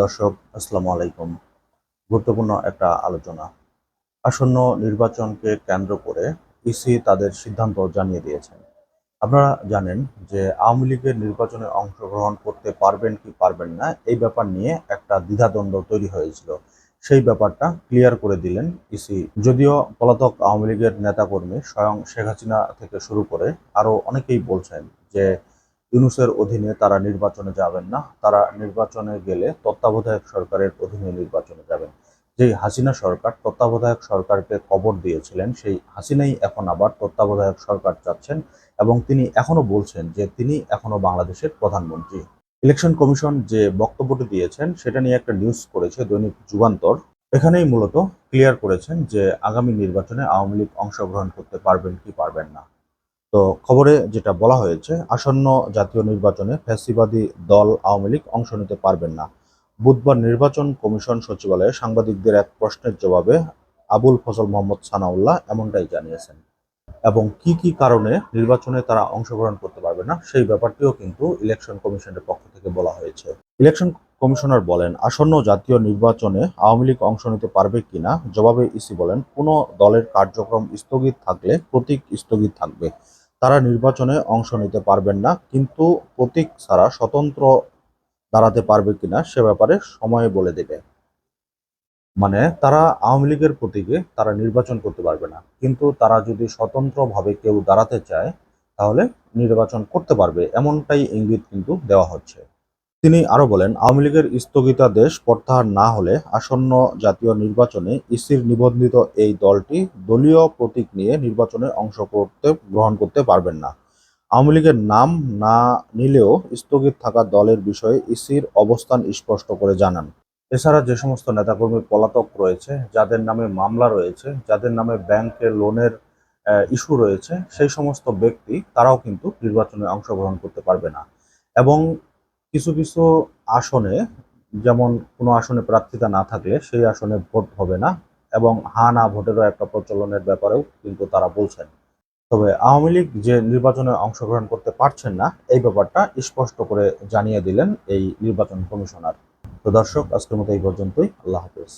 দর্শক, আসসালামু আলাইকুম। গুরুত্বপূর্ণ একটা আলোচনা। আসন্ন নির্বাচনকে কেন্দ্র করে ইসি তাদের সিদ্ধান্ত জানিয়ে দিয়েছেন। আপনারা জানেন যে আওয়ামী লীগের নির্বাচনে অংশগ্রহণ করতে পারবেন কি পারবেন না, এই ব্যাপার নিয়ে একটা দ্বিধাদ্বন্দ্ব তৈরি হয়েছিল। সেই ব্যাপারটা ক্লিয়ার করে দিলেন ইসি। যদিও পলাতক আওয়ামী লীগের নেতাকর্মী স্বয়ং শেখ হাসিনা থেকে শুরু করে আরও অনেকেই বলছেন যে ইউনুসের অধীনে তারা নির্বাচনে যাবেন না। তারা নির্বাচনে গেলে তত্ত্বাবধায়ক সরকারের অধীনে নির্বাচনে যাবেন। যেই হাসিনা সরকার তত্ত্বাবধায়ক সরকারকে কবর দিয়েছিলেন, সেই হাসিনাই এখন আবার তত্ত্বাবধায়ক সরকার চাচ্ছেন এবং তিনি এখনও বলছেন যে তিনি এখনও বাংলাদেশের প্রধানমন্ত্রী। ইলেকশন কমিশন যে বক্তব্যটি দিয়েছেন, সেটা নিয়ে একটা নিউজ করেছে দৈনিক যুগান্তর। এখানেই মূলত ক্লিয়ার করেছেন যে আগামী নির্বাচনে আওয়ামী লীগ অংশগ্রহণ করতে পারবেন কি পারবেন না। তো খবরে যেটা বলা হয়েছে, আসন্ন জাতীয় নির্বাচনে ফ্যাসিবাদী দল আওয়ামী লীগ অংশ নিতে পারবেন না। বুধবার নির্বাচন কমিশন সচিবালয়ে সাংবাদিকদের এক প্রশ্নের জবাবে আবুল ফজল মোহাম্মদ সানাউল্লাহ এমনটাই জানিয়েছেন। এবং কি কি কারণে নির্বাচনে তারা অংশগ্রহণ করতে পারবে না, সেই ব্যাপারটিও কিন্তু ইলেকশন কমিশনের পক্ষ থেকে বলা হয়েছে। ইলেকশন কমিশনার বলেন, আসন্ন জাতীয় নির্বাচনে আওয়ামী লীগ অংশ নিতে পারবে কিনা? জবাবে ইসি বলেন, কোনো দলের কার্যক্রম স্থগিত থাকলে প্রতীক স্থগিত থাকবে। তারা নির্বাচনে অংশ নিতে পারবেন না, কিন্তু প্রতীক ছাড়া স্বতন্ত্র দাঁড়াতে পারবে কিনা সে ব্যাপারে সময় বলে দেবে। মানে তারা আওয়ামী লীগের প্রতীকে তারা নির্বাচন করতে পারবে না, কিন্তু তারা যদি স্বতন্ত্রভাবে কেউ দাঁড়াতে চায়, তাহলে নির্বাচন করতে পারবে, এমনটাই ইঙ্গিত কিন্তু দেওয়া হচ্ছে। তিনি আরও বলেন, আওয়ামী লীগের স্থগিতাদেশ প্রত্যাহার না হলে আসন্ন জাতীয় নির্বাচনে ইসির নিবন্ধিত এই দলটি দলীয় প্রতীক নিয়ে নির্বাচনে অংশ করতে, গ্রহণ করতে পারবেন না। আওয়ামী লীগের নাম না নিলেও স্থগিত থাকা দলের বিষয়ে ইসির অবস্থান স্পষ্ট করে জানান। এছাড়া যে সমস্ত নেতাকর্মী পলাতক রয়েছে, যাদের নামে মামলা রয়েছে, যাদের নামে ব্যাংকের লোনের ইস্যু রয়েছে, সেই সমস্ত ব্যক্তি, তারাও কিন্তু নির্বাচনে অংশগ্রহণ করতে পারবে না। এবং কিছু কিছু আসনে, যেমন কোনো আসনে প্রার্থিতা না থাকলে সেই আসনে ভোট হবে না এবং হা না ভোটেরও একটা প্রচলনের ব্যাপারেও কিন্তু তারা বলছেন। তবে আওয়ামী লীগ যে নির্বাচনে অংশগ্রহণ করতে পারছেন না, এই ব্যাপারটা স্পষ্ট করে জানিয়ে দিলেন এই নির্বাচন কমিশনার। তো দর্শক, আজকের মতো এই পর্যন্তই। আল্লাহ হাফেজ।